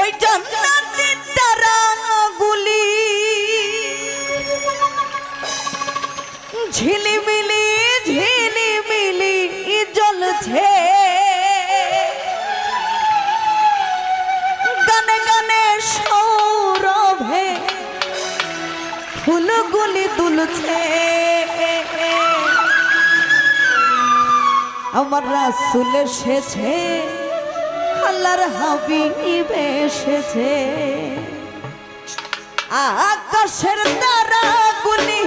ওই জান্নাতের তারাগুলি ঝিলিমিলি ঝিলিমিলি জ্বলছে। গানে গানে সৌরভে ফুলগুলি দুলছে। আমার রাসুল এসেছে। আল্লাহর হাবিব এসেছে। আকাশের তারাগুলি